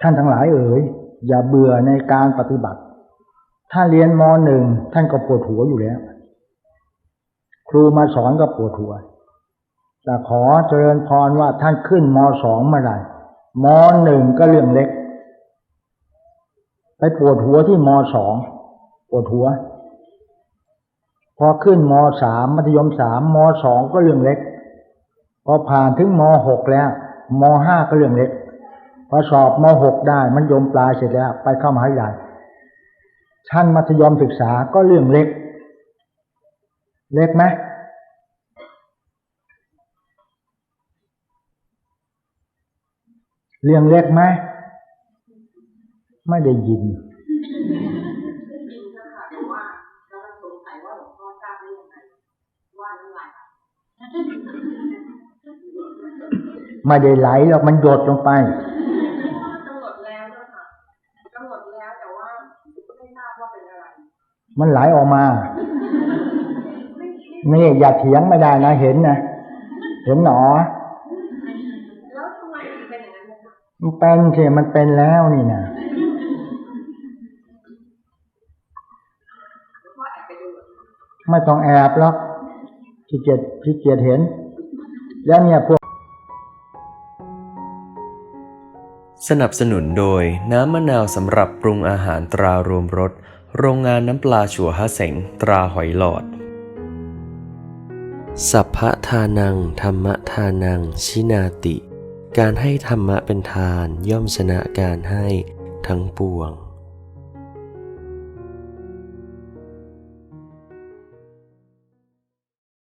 ท่านทั้งหลายเอ๋ยอย่าเบื่อในการปฏิบัติ ถ้าเรียนมหนึ่งท่านก็ปวดหัวอยู่แล้ว ครูมาสอนก็ปวดหัว แต่ขอเจริญพรว่าท่านขึ้นมสองเมื่อไหร่มหนึ่งก็เรื่องเล็ก ไปปวดหัวที่มสองปวดหัว พอขึ้นมสามมัธยมสามมสองก็เรื่องเล็ก พอผ่านถึงมหกแล้วมห้าก็เรื่องเล็กพอสอบมหกได้มันยมปลายเสร็จแล้ว ไปเข้ามหาวิทยาลัยชั้นมัธยมศึกษาก็เรื่องเล็ก เล็กไหมเรื่องเล็กไหมไม่ได้ยิน ไม่ได้ไหลหรอกมันหยดลงไปกำหนดแล้วเจ้าค่ะกำหนดแล้วแต่ว่าไม่ทราบว่าเป็นอะไรมันไหลออกมา นี่อย่าเถียงไม่ได้นะ เห็นนะ เห็นหนอแล้วทำไมถึงเป็นอย่างนั้นนะคะมันเป็นสิมันเป็นแล้วนี่นะพ่อแอบไปดูไม่ต้องแอบหรอกขี้เกียจขี้เกียจเห็น แล้วเนี่ยพวก สนับสนุนโดยน้ำมะนาวสำหรับปรุงอาหารตรารวมรสโรงงานน้ำปลาชัวฮะเสงตราหอยหลอด สัพพะทานัง ธรรมทานัง ชินาติ การให้ธรรมะเป็นทานย่อมชนะการให้ทั้งปวง